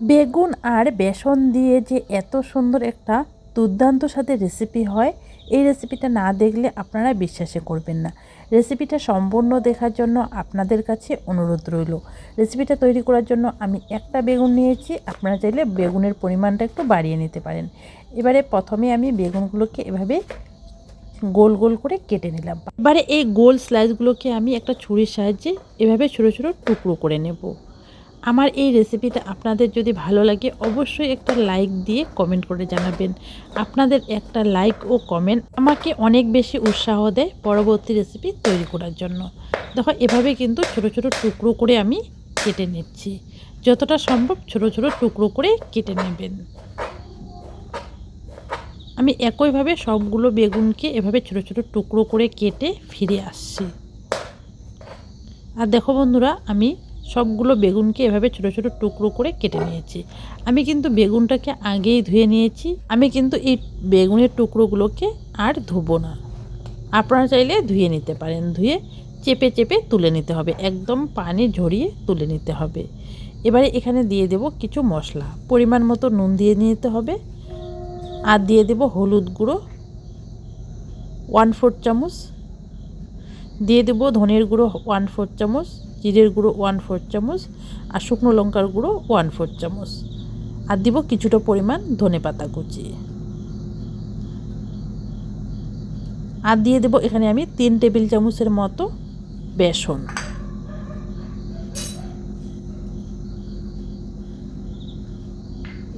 বেগুন আর বেসন দিয়ে যে এত সুন্দর একটা দুর্দান্ত সাথে রেসিপি হয়, এই রেসিপিটা না দেখলে আপনারা বিশ্বাসে করবেন না। রেসিপিটা সম্পূর্ণ দেখার জন্য আপনাদের কাছে অনুরোধ রইল। রেসিপিটা তৈরি করার জন্য আমি একটা বেগুন নিয়েছি, আপনারা চাইলে বেগুনের পরিমাণটা একটু বাড়িয়ে নিতে পারেন। এবারে প্রথমে আমি বেগুনগুলোকে এভাবে গোল গোল করে কেটে নিলাম। এবারে এই গোল স্লাইসগুলোকে আমি একটা ছুরির সাহায্যে এভাবে ছোটো ছোটো টুকরো করে নেব। আমার এই রেসিপিটা আপনাদের যদি ভালো লাগে, অবশ্যই একটা লাইক দিয়ে কমেন্ট করে জানাবেন। আপনাদের একটা লাইক ও কমেন্ট আমাকে অনেক বেশি উৎসাহ দেয় পরবর্তী রেসিপি তৈরি করার জন্য। দেখো, এভাবে কিন্তু ছোট ছোট টুকরো করে আমি কেটে নিচ্ছি। যতটা সম্ভব ছোট ছোট টুকরো করে কেটে নেবেন। আমি একইভাবে সবগুলো বেগুনকে এভাবে ছোট ছোট টুকরো করে কেটে ফিরে আসছি। আর দেখো বন্ধুরা, আমি সবগুলো বেগুনকে এভাবে ছোট ছোট টুকরো করে কেটে নিয়েছি। আমি কিন্তু বেগুনটাকে আগেই ধুয়ে নিয়েছি। আমি কিন্তু এই বেগুনের টুকরোগুলোকে আর ধুবো না। আপনারা চাইলে ধুয়ে নিতে পারেন। ধুয়ে চেপে চেপে তুলে নিতে হবে। একদম পানি ঝরিয়ে তুলে নিতে হবে। এবারে এখানে দিয়ে দেব কিছু মশলা। পরিমাণ মতো নুন দিয়ে নিতে হবে। আর দিয়ে দেব হলুদ গুঁড়ো। ওয়ান ফোর চামচ। দিয়ে দেবো ধনের গুঁড়ো ওয়ান ফোর চামচ। জিরের গুঁড়ো ওয়ান ফোর চামচ আর শুকনো লঙ্কার গুঁড়ো ওয়ান ফোর চামচ। আর দিব কিছুটা পরিমাণ ধনে পাতা কুচি। আর দিয়ে দেব এখানে আমি তিন টেবিল চামচের মতো বেসন।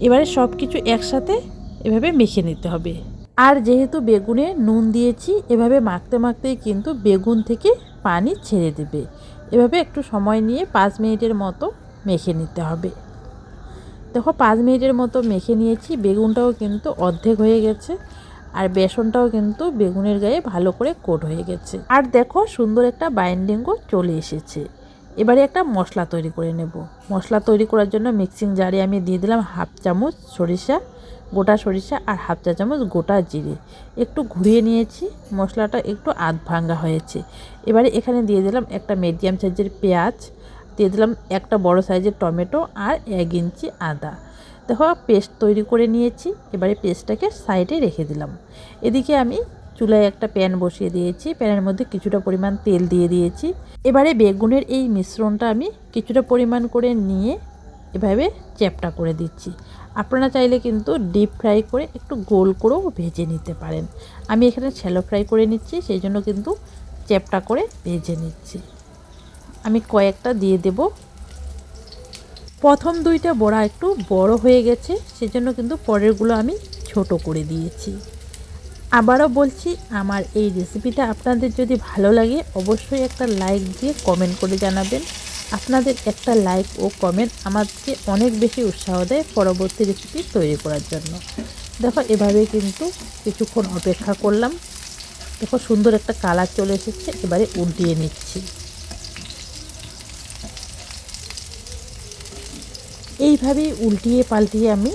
এবারে সব কিছু একসাথে এভাবে মেখে নিতে হবে। আর যেহেতু বেগুনে নুন দিয়েছি, এভাবে মাখতে মাখতেই কিন্তু বেগুন থেকে পানি ছেড়ে দেবে। এভাবে একটু সময় নিয়ে পাঁচ মিনিটের মতো মেখে নিতে হবে। দেখো, পাঁচ মিনিটের মতো মেখে নিয়েছি। বেগুনটাও কিন্তু অর্ধেক হয়ে গেছে আর বেসনটাও কিন্তু বেগুনের গায়ে ভালো করে কোট হয়ে গেছে। আর দেখো, সুন্দর একটা বাইন্ডিংও চলে এসেছে। এবারে একটা মশলা তৈরি করে নেব। মশলা তৈরি করার জন্য মিক্সিং জারে আমি দিয়ে দিলাম হাফ চামচ সরিষা, গোটা সরিষা আর হাফ চা চামচ গোটা জিরে। একটু ঘুরিয়ে নিয়েছি, মশলাটা একটু আধ ভাঙ্গা হয়েছে। এবারে এখানে দিয়ে দিলাম একটা মিডিয়াম সাইজের পেঁয়াজ, দিয়ে দিলাম একটা বড় সাইজের টমেটো আর এক ইঞ্চি আদা। দেখো, পেস্ট তৈরি করে নিয়েছি, এবারে পেস্টটাকে সাইডে রেখে দিলাম। এদিকে আমি চুলায় একটা প্যান বসিয়ে দিয়েছি। প্যানের মধ্যে কিছুটা পরিমাণ তেল দিয়ে দিয়েছি। এবারে বেগুনের এই মিশ্রণটা আমি কিছুটা পরিমাণ করে নিয়ে এভাবে চ্যাপটা করে দিচ্ছি। আপনারা চাইলে কিন্তু ডিপ ফ্রাই করে একটু গোল করেও ভেজে নিতে পারেন। আমি এখানে শ্যালো ফ্রাই করে নিচ্ছি, সেই জন্য কিন্তু চ্যাপটা করে ভেজে নিচ্ছি। আমি কয়েকটা দিয়ে দেব। প্রথম দুইটা বড়া একটু বড় হয়ে গেছে, সেজন্য কিন্তু পরেরগুলো আমি ছোট করে দিয়েছি। আবারও বলছি, আমার এই রেসিপিটা আপনাদের যদি ভালো লাগে, অবশ্যই একটা লাইক দিয়ে কমেন্ট করে জানাবেন। আপনাদের একটা লাইক ও কমেন্ট আমাকে অনেক বেশি উৎসাহ দেয় পরবর্তী রেসিপি তৈরি করার জন্য। দেখো, এভাবে কিন্তু কিছুক্ষণ অপেক্ষা করলাম। দেখো, সুন্দর একটা কালার চলে এসেছে, এবারে উল্টিয়ে নিচ্ছি। এইভাবেই উল্টিয়ে পাল্টিয়ে আমি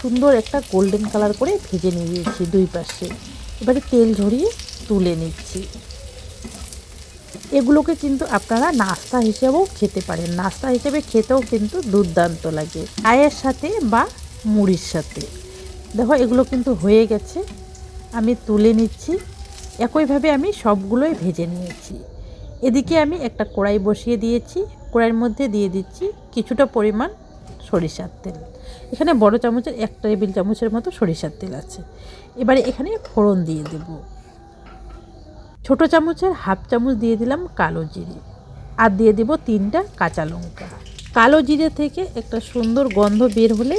সুন্দর একটা গোল্ডেন কালার করে ভেজে নিয়েছি দুই পাশে। এবারে তেল ঝরিয়ে তুলে নিচ্ছি। এগুলোকে কিন্তু আপনারা নাস্তা হিসেবেও খেতে পারেন। নাস্তা হিসেবে খেতেও কিন্তু দুর্দান্ত লাগে। চায়ের সাথে বা মুড়ির সাথে। দেখো, এগুলো কিন্তু হয়ে গেছে। আমি তুলে নিচ্ছি। একইভাবে আমি সবগুলোই ভেজে নিয়েছি। এদিকে আমি একটা কড়াই বসিয়ে দিয়েছি। কড়াইয়ের মধ্যে দিয়ে দিচ্ছি কিছুটা পরিমাণ সরিষার তেল। এখানে বড় চামচের এক টেবিল চামচের মতো সরিষার তেল আছে। এবারে এখানে ফোড়ন দিয়ে দেবো। ছোটো চামচের হাফ চামচ দিয়ে দিলাম কালো জিরে আর দিয়ে দেব তিনটা কাঁচা লঙ্কা। কালো জিরে থেকে একটা সুন্দর গন্ধ বের হলে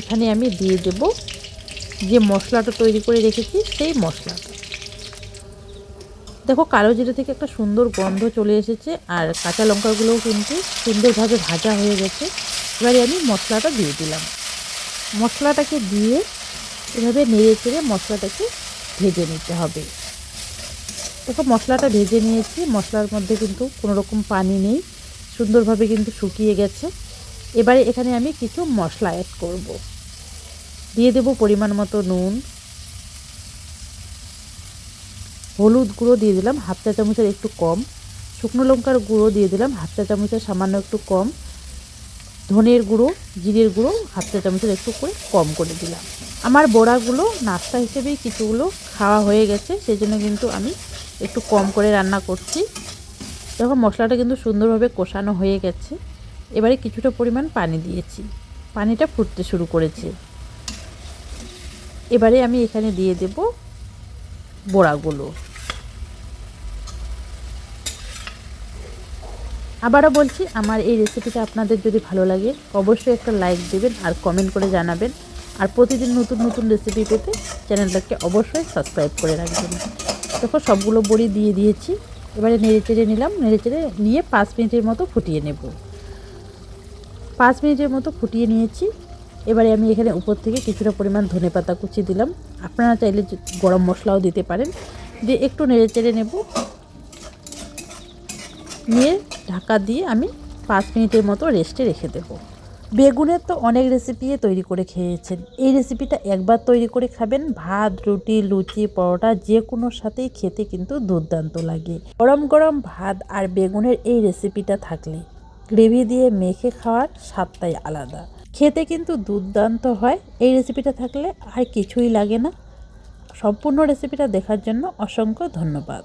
এখানে আমি দিয়ে দেব যে মশলাটা তৈরি করে রেখেছি সেই মশলাটা। দেখো কালো জিরে থেকে একটা সুন্দর গন্ধ চলে এসেছে আর কাঁচা লঙ্কাগুলোও কিন্তু সুন্দরভাবে ভাজা হয়ে গেছে। এবারে আমি মশলাটা দিয়ে দিলাম। মশলাটাকে দিয়ে এভাবে নেড়ে চেড়ে মশলাটাকে ভেজে নিতে হবে। দেখো, মশলাটা ভেজে নিয়েছি। মশলার মধ্যে কিন্তু কোনো রকম পানি নেই। সুন্দরভাবে কিন্তু শুকিয়ে গেছে। এবারে এখানে আমি কিছু মশলা অ্যাড করব। দিয়ে দেব পরিমাণ মতো নুন। হলুদ গুঁড়ো দিয়ে দিলাম, হাফ চা চামচের একটু কম। শুকনো লঙ্কার গুঁড়ো দিয়ে দিলাম, হাফ চা চামচের সামান্য একটু কম। ধনের গুঁড়ো, জিরের গুঁড়ো, হাফ চা চামচের একটু করে কম করে দিলাম। আমার বড়াগুলো নাস্তা হিসেবেই কিছুগুলো খাওয়া হয়ে গেছে, সেই জন্য কিন্তু আমি একটু কম করে রান্না করছি। দেখো, মশলাটা কিন্তু সুন্দরভাবে কষানো হয়ে গেছে। এবারে কিছুটা পরিমাণ পানি দিয়েছি। পানিটা ফুটতে শুরু করেছে। এবারে আমি এখানে দিয়ে দেব বড়াগুলো। আবারও বলছি, আমার এই রেসিপিটা আপনাদের যদি ভালো লাগে, অবশ্যই একটা লাইক দেবেন আর কমেন্ট করে জানাবেন। আর প্রতিদিন নতুন নতুন রেসিপি পেতে চ্যানেলটাকে অবশ্যই সাবস্ক্রাইব করে রাখবেন। দেখো, সবগুলো বড়ি দিয়ে দিয়েছি। এবারে নেড়ে চেড়ে নিলাম নেড়ে চেড়ে নিয়ে পাঁচ মিনিটের মতো ফুটিয়ে নেব। পাঁচ মিনিটের মতো ফুটিয়ে নিয়েছি। এবারে আমি এখানে উপর থেকে কিছুটা পরিমাণ ধনে পাতা কুচি দিলাম। আপনারা চাইলে গরম মশলাও দিতে পারেন। দিয়ে একটু নেড়ে চেড়ে নেব। নিয়ে ঢাকা দিয়ে আমি পাঁচ মিনিটের মতো রেস্টে রেখে দেব। বেগুনের তো অনেক রেসিপি তৈরি করে খেয়েছেন। এই রেসিপিটা একবার তৈরি করে খাবেন। ভাত, রুটি, লুচি, পরোটা যে কোনো সাথেই খেতে কিন্তু দুর্দান্ত লাগে। গরম গরম ভাত আর বেগুনের এই রেসিপিটা থাকলে গ্রেভি দিয়ে মেখে খাওয়ার স্বাদটাই আলাদা। খেতে কিন্তু দুর্দান্ত হয়। এই রেসিপিটা থাকলে আর কিছুই লাগে না। সম্পূর্ণ রেসিপিটা দেখার জন্য অসংখ্য ধন্যবাদ।